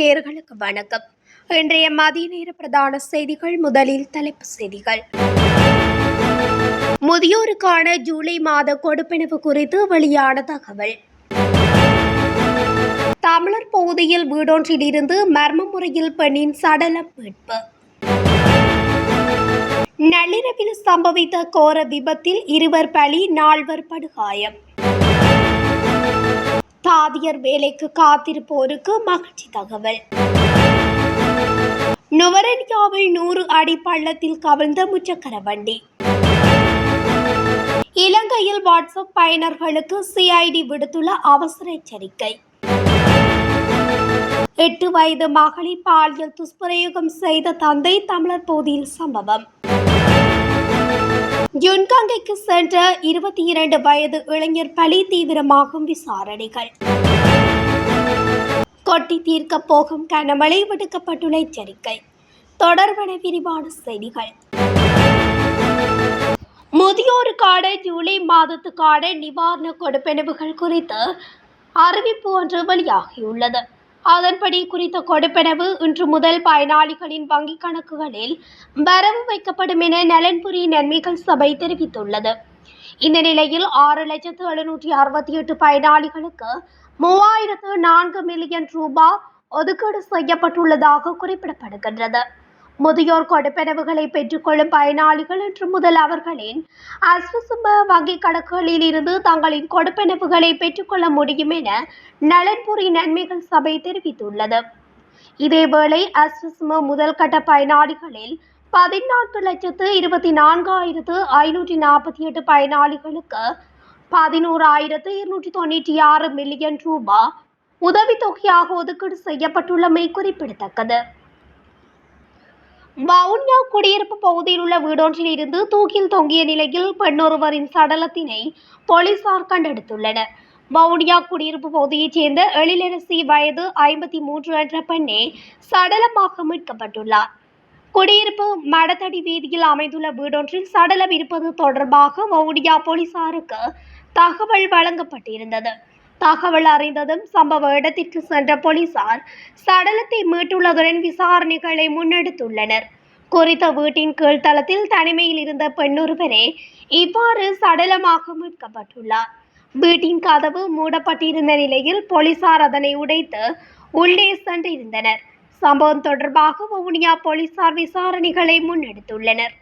நேர்களுக்கு வணக்கம். இன்றைய மதிய நேர பிரதான செய்திகள் முதலில் தலைப்பு செய்திகள். முதியோருக்கான ஜூலை மாத கொடுப்பினவு குறித்து வெளியான தகவல். தமிழர் பகுதியில் வீடொன்றிலிருந்து மர்ம முறையில் பெண்ணின் சடலம் மீட்பு. நள்ளிரவில் சம்பவித்த கோர விபத்தில் இருவர் பலி நால்வர் படுகாயம். தாதியர் வேலைக்கு காத்திருப்போருக்கு மகிழ்ச்சி தகவல். நுவரெலியாவில் நூறு அடி பள்ளத்தில் கவிழ்ந்த முச்சக்கர வண்டி. இலங்கையில் வாட்ஸ்அப் பயனர்களுக்கு சிஐடி விடுத்துள்ள அவசர எச்சரிக்கை. எட்டு வயது மகளிர் பாலியல் துஷ்பிரயோகம் செய்த தந்தை தமிழர் பகுதியில் சம்பவம். யுன்காங்கைக்கு சென்ற இருபத்தி இரண்டு வயது இளைஞர் பலி தீவிரமாகும் விசாரணைகள். கொட்டி தீர்க்க போகும் கனமழை விடுக்கப்பட்டுள்ள எச்சரிக்கை. தொடர்பன விரிவான செய்திகள். முதியோருக்கான ஜூலை மாதத்துக்கான நிவாரண கொடுப்பெனவுகள் குறித்து அறிவிப்பு ஒன்று வெளியாகியுள்ளது. அதன்படி குறித்த கொடுப்பனவு இன்று முதல் பயனாளிகளின் வங்கிக் கணக்குகளில் வரவு வைக்கப்படும் என நலன்புரி நன்மைகள் சபை தெரிவித்துள்ளது. இந்த நிலையில் ஆறு லட்சத்து எழுநூற்றி அறுபத்தி எட்டு பயனாளிகளுக்கு மூவாயிரத்து நான்கு மில்லியன் ரூபாய் ஒதுக்கீடு செய்யப்பட்டுள்ளதாக குறிப்பிடப்படுகின்றது. முதியோர் கொடுப்பனவுகளை பெற்றுக்கொள்ளும் பயனாளிகள் இன்று முதல் அவர்களின் அஸ்வசும வங்கிக் கணக்குகளில் இருந்து தங்களின் கொடுப்பனவுகளை பெற்றுக்கொள்ள முடியும் என நலன்புரி நன்மைகள் சபை தெரிவித்துள்ளது. இதேவேளை அஸ்வசும முதல் கட்ட பயனாளிகளில் பதினான்கு லட்சத்து இருபத்தி நான்காயிரத்து ஐநூற்றி நாற்பத்தி எட்டு பயனாளிகளுக்கு பதினோராயிரத்து இருநூற்றி தொண்ணூற்றி ஆறு மில்லியன் ரூபாய் உதவித்தொகையாக ஒதுக்கீடு செய்யப்பட்டுள்ளமை குறிப்பிடத்தக்கது. வவுனியா குடியிருப்பு பகுதியில் உள்ள வீடொன்றில் இருந்து தூக்கில் தொங்கிய நிலையில் பெண்ணொருவரின் சடலத்தினை போலீசார் கண்டெடுத்துள்ளனர். வவுனியா குடியிருப்பு பகுதியைச் சேர்ந்த எழிலரசி வயது ஐம்பத்தி மூன்று என்ற பெண்ணே சடலமாக மீட்கப்பட்டுள்ளார். குடியிருப்பு மடத்தடி வீதியில் அமைந்துள்ள வீடொன்றில் சடலம் இருப்பது தொடர்பாக வவுனியா போலீசாருக்கு தகவல் வழங்கப்பட்டிருந்தது. தகவல் அறிந்ததும் சம்பவ இடத்திற்கு சென்ற போலீசார் சடலத்தை மீட்டுள்ளதுடன் விசாரணைகளை முன்னெடுத்துள்ளனர். குறித்த வீட்டின் கீழ்த்தளத்தில் தனிமையில் இருந்த பெண்ணொருவரே இவ்வாறு சடலமாக மீட்கப்பட்டுள்ளார். வீட்டின் கதவு மூடப்பட்டிருந்த நிலையில் போலீசார் அதனை உடைத்து உள்ளே சென்றிருந்தனர். சம்பவம் தொடர்பாக வவுனியா போலீசார் விசாரணைகளை முன்னெடுத்துள்ளனர்.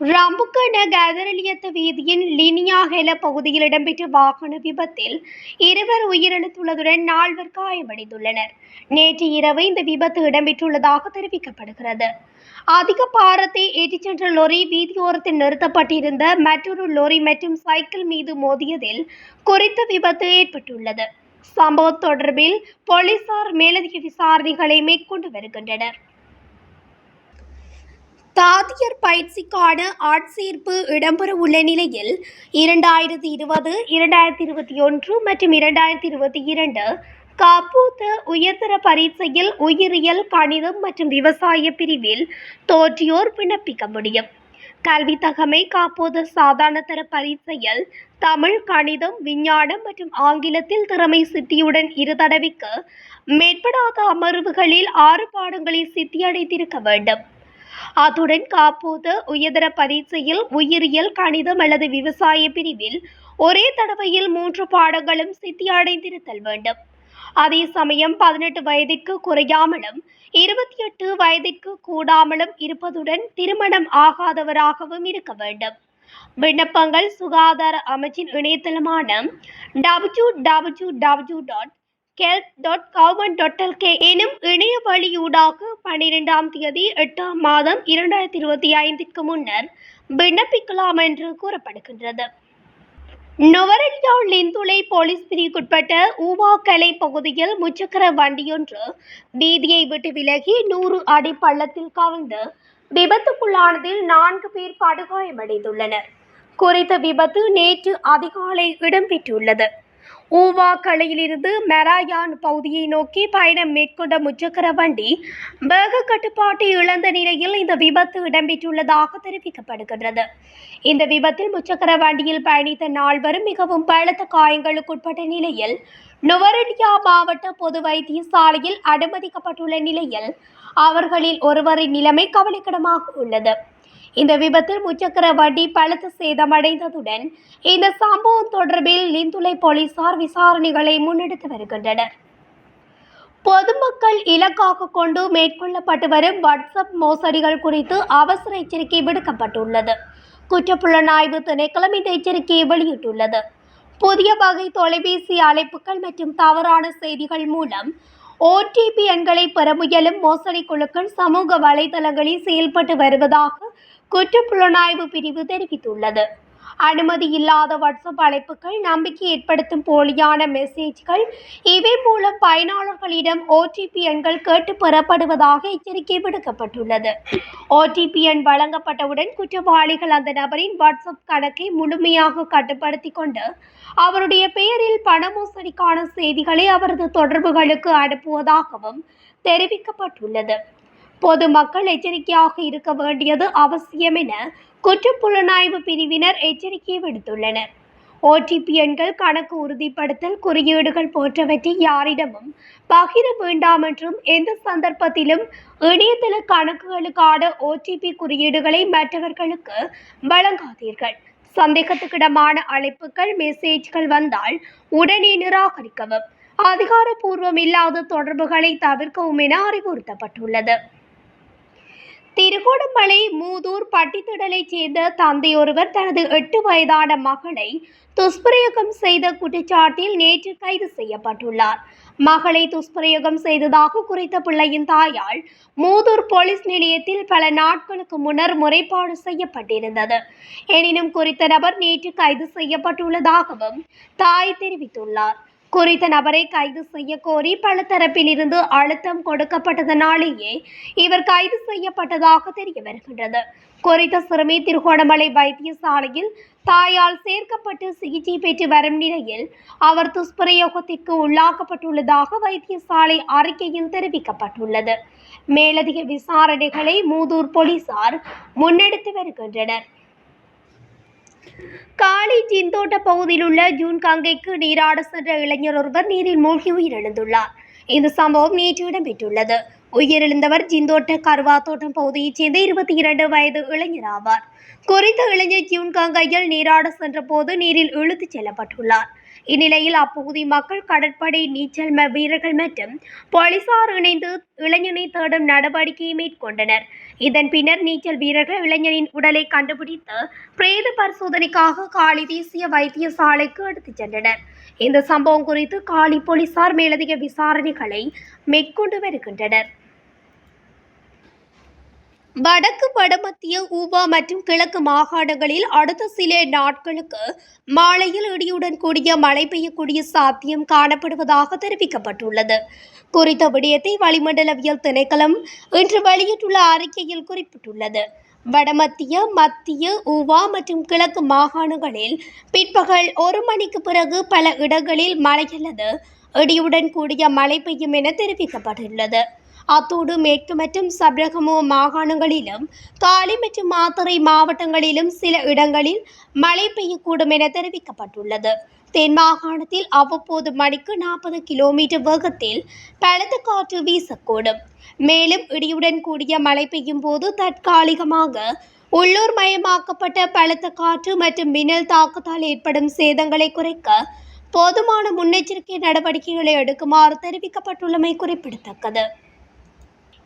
ரம்புக்கண கதரலியத்த வீதியின் லினியா ஹெல பகுதியில் இடம்பெற்ற வாகன விபத்தில் இருவர் உயிரிழந்துள்ளதுடன் நால்வர் காயமடைந்துள்ளனர் நேற்று இரவு இந்த விபத்து இடம்பெற்றுள்ளதாக தெரிவிக்கப்படுகிறது அதிக பாரத்தை ஏற்றிச் சென்ற லொரி வீதியோரத்தில் நிறுத்தப்பட்டிருந்த மற்றொரு லொரி மற்றும் சைக்கிள் மீது மோதியதில் குறித்த விபத்து ஏற்பட்டுள்ளது சம்பவம் தொடர்பில் போலீசார் மேலதிக விசாரணைகளை மேற்கொண்டு வருகின்றனர் தாதியர் பயிற்சிக்கான ஆட்சேர்ப்பு இடம்பெற உள்ள நிலையில் இரண்டாயிரத்தி இருபது இரண்டாயிரத்தி இருபத்தி ஒன்று மற்றும் இரண்டாயிரத்தி இருபத்தி இரண்டு காப்பூத்த உயர்தர பரீட்சையில் உயிரியல் கணிதம் மற்றும் விவசாய பிரிவில் தோற்றியோர் விண்ணப்பிக்க முடியும். கல்வி தகமை காப்போது சாதாரண தர பரீட்சையில் தமிழ் கணிதம் விஞ்ஞானம் மற்றும் ஆங்கிலத்தில் திறமை சித்தியுடன் இரு தடவைக்கு மேற்படாத அமர்வுகளில் ஆறு பாடங்களில் சித்தியடைந்திருக்க வேண்டும். அத்துடன் காப்போது உயர்தர பரீட்சையில் உயிரியல் கணிதம் அல்லது விவசாய பிரிவில் ஒரே தடவையில் மூன்று பாடங்களும் சித்தி அடைந்திருத்தல் வேண்டும். அதே சமயம் பதினெட்டு வயதிற்கு குறையாமலும் இருபத்தி எட்டு வயதிற்கு கூடாமலும் இருப்பதுடன் திருமணம் ஆகாதவராகவும் இருக்க வேண்டும். விண்ணப்பங்கள் சுகாதார அமைச்சின் இணையதளமான W W W dot health dot government dot LK எனும் இணைய வழியூடாக பன்னிரெண்டாம் தேதி எட்டாம் மாதம் இரண்டாயிரத்தி இருபத்தி ஐந்திற்கு முன்னர் விண்ணப்பிக்கலாம் என்று கூறப்படுகின்றது. நுவரெலியா லிந்துளை போலீஸ் பிரிவுக்குட்பட்ட ஊவாக்கலை பகுதியில் முச்சக்கர வண்டியொன்று வீதியை விட்டு விலகி நூறு அடி பள்ளத்தில் கவிழ்ந்து விபத்துக்குள்ளானதில் நான்கு பேர் படுகாயமடைந்துள்ளனர். குறித்த விபத்து நேற்று அதிகாலை இடம்பெற்றுள்ளது. ஊவா கலையிலிருந்து மெராயான் பகுதியை நோக்கி பயணம் மேற்கொண்ட முச்சக்கர வண்டி வேக கட்டுப்பாட்டை இழந்த நிலையில் இந்த விபத்து இடம்பெற்றுள்ளதாக தெரிவிக்கப்படுகின்றது. இந்த விபத்தில் முச்சக்கர வண்டியில் பயணித்த நால்வரும் மிகவும் பலத்த காயங்களுக்குட்பட்ட நிலையில் நுவரெலியா மாவட்ட பொது வைத்தியசாலையில் அனுமதிக்கப்பட்டுள்ள நிலையில் அவர்களில் ஒருவரின் நிலைமை கவலைக்கிடமாக உள்ளது. இந்த விபத்தில் முச்சக்கர வண்டி பலத்த சேதமடைந்ததுடன் இந்த சம்பவம் தொடர்பில் லிந்துலை போலீசார் விசாரணைகளை முன்னெடுத்து வருகின்றனர். பொதுமக்கள் இலக்காக கொண்டு மேற்கொள்ளப்பட்டு வரும் வாட்ஸ்அப் மோசடிகள் குறித்து அவசர எச்சரிக்கை விடுக்கப்பட்டுள்ளது. குற்றப்புலனாய்வு திணைக்களம் இந்த எச்சரிக்கையை வெளியிட்டுள்ளது. புதிய வகை தொலைபேசி அழைப்புகள் மற்றும் தவறான செய்திகள் மூலம் ஓடிபி எண்களை பெற முயலும் மோசடி குழுக்கள் சமூக வலைதளங்களில் செயல்பட்டு வருவதாக குற்றப்புலனாய்வு பிரிவு தெரிவித்துள்ளது. அனுமதி இல்லாத வாட்ஸ்அப் அழைப்புகள் நம்பிக்கை ஏற்படுத்தும் போலியான மெசேஜ்கள் இவை மூலம் பயனாளர்களிடம் ஓடிபி எண்கள் கேட்டு பெறப்படுவதாக எச்சரிக்கை விடுக்கப்பட்டுள்ளது. ஓடிபி எண் வழங்கப்பட்டவுடன் குற்றவாளிகள் அந்த நபரின் வாட்ஸ்அப் கணக்கை முழுமையாக கட்டுப்படுத்தி கொண்டு அவருடைய பெயரில் பண மோசடிக்கான செய்திகளை அவரது தொடர்புகளுக்கு அனுப்புவதாகவும் தெரிவிக்கப்பட்டுள்ளது. பொதுமக்கள் எச்சரிக்கையாக இருக்க வேண்டியது அவசியம் என குற்றப்புலனாய்வு பிரிவினர் எச்சரிக்கை விடுத்துள்ளனர். ஓடிபி எண்கள் கணக்கு உறுதிப்படுத்தல் குறியீடுகள் போன்றவற்றை யாரிடமும் பகிர வேண்டாம் என்றும் எந்த சந்தர்ப்பத்திலும் இணையதள கணக்குகளுக்கான ஓடிபி குறியீடுகளை மற்றவர்களுக்கு வழங்காதீர்கள். சந்தேகத்துக்கிடமான அழைப்புகள் மெசேஜ்கள் வந்தால் உடனே நிராகரிக்கவும் அதிகாரப்பூர்வம் இல்லாத தொடர்புகளை தவிர்க்கவும் என அறிவுறுத்தப்பட்டுள்ளது. திருகோணமலை மூதூர் பட்டித்திடலைச் சேர்ந்த தந்தையொருவர் தனது எட்டு வயதான மகளை துஷ்பிரயோகம் செய்த குற்றச்சாட்டில் நேற்று கைது செய்யப்பட்டுள்ளார். மகளை துஷ்பிரயோகம் செய்ததாக குறித்த பிள்ளையின் தாயால் மூதூர் போலீஸ் நிலையத்தில் பல நாட்களுக்கு முன்னர் முறைப்பாடு செய்யப்பட்டிருந்தது. எனினும் குறித்த நபர் நேற்று கைது செய்யப்பட்டுள்ளதாகவும் தாய் தெரிவித்துள்ளார். குறித்த நபரை கைது செய்ய கோரி பல தரப்பிலிருந்து அழுத்தம் கொடுக்கப்பட்டதனாலேயே இவர் கைது செய்யப்பட்டதாக தெரிய வருகின்றது. குறித்த சிறுமி திருகோணமலை வைத்தியசாலையில் தாயால் சேர்க்கப்பட்டு சிகிச்சை பெற்று வரும் நிலையில் அவர் துஷ்பிரயோகத்திற்கு உள்ளாக்கப்பட்டுள்ளதாக வைத்தியசாலை அறிக்கையில் தெரிவிக்கப்பட்டுள்ளது. மேலதிக விசாரணைகளை மூதூர் போலீசார் முன்னெடுத்து வருகின்றனர். காளி ஜிந்தோட்ட பகுதியில் உள்ள ஜூன் கங்கைக்கு நீராட சென்ற இளைஞர் ஒருவர் நீரில் மூழ்கி உயிரிழந்துள்ளார். இந்த சம்பவம் நேற்று இடம்பெற்றுள்ளது. உயிரிழந்தவர் ஜிந்தோட்ட கருவா தோட்டம் பகுதியைச் சேர்ந்த இருபத்தி இரண்டு வயது இளைஞர் ஆவார். குறித்த இளைஞர் ஜூன் கங்கையில் நீராட சென்ற போது நீரில் இழுத்துச் செல்லப்பட்டுள்ளார். இந்நிலையில் அப்பகுதி மக்கள் கடற்படை நீச்சல் ம- வீரர்கள் மற்றும் போலீசார் இணைந்து இளைஞனை தேடும் நடவடிக்கையை மேற்கொண்டனர். இதன் பின்னர் நீச்சல் வீரர்கள் இளைஞனின் உடலை கண்டுபிடித்து பிரேத பரிசோதனைக்காக காலி தேசிய வைத்தியசாலைக்கு எடுத்துச் சென்றனர். இந்த சம்பவம் குறித்து காலி போலீசார் மேலதிக விசாரணைகளை மேற்கொண்டு வருகின்றனர். வடக்கு வடமத்திய ஊவா மற்றும் கிழக்கு மாகாணங்களில் அடுத்த சில நாட்களுக்கு மாலையில் இடியுடன் கூடிய மழை பெய்யக்கூடிய சாத்தியம் காணப்படுவதாக தெரிவிக்கப்பட்டுள்ளது. குறித்த விடயத்தை வளிமண்டலவியல் திணைக்களம் இன்று வெளியிட்டுள்ள அறிக்கையில் குறிப்பிட்டுள்ளது. வடமத்திய மத்திய ஊவா மற்றும் கிழக்கு மாகாணங்களில் பிற்பகல் ஒரு மணிக்கு பிறகு பல இடங்களில் மழை அல்லது இடியுடன் கூடிய மழை பெய்யும் என தெரிவிக்கப்பட்டுள்ளது. அத்தோடு மேற்கு மற்றும் சப்ரகமோ மாகாணங்களிலும் காலி மற்றும் மாத்தறை மாவட்டங்களிலும் சில இடங்களில் மழை பெய்யக்கூடும் என தெரிவிக்கப்பட்டுள்ளது. தென் மாகாணத்தில் அவ்வப்போது மணிக்கு நாற்பது கிலோமீட்டர் வேகத்தில் பலத்த காற்று வீசக்கூடும். மேலும் இடியுடன் கூடிய மழை பெய்யும் போது தற்காலிகமாக உள்ளூர் மயமாக்கப்பட்ட பலத்த காற்று மற்றும் மின்னல் தாக்கத்தால் ஏற்படும் சேதங்களை குறைக்க போதுமான முன்னெச்சரிக்கை நடவடிக்கைகளை எடுக்குமாறு தெரிவிக்கப்பட்டுள்ளமை குறிப்பிடத்தக்கது.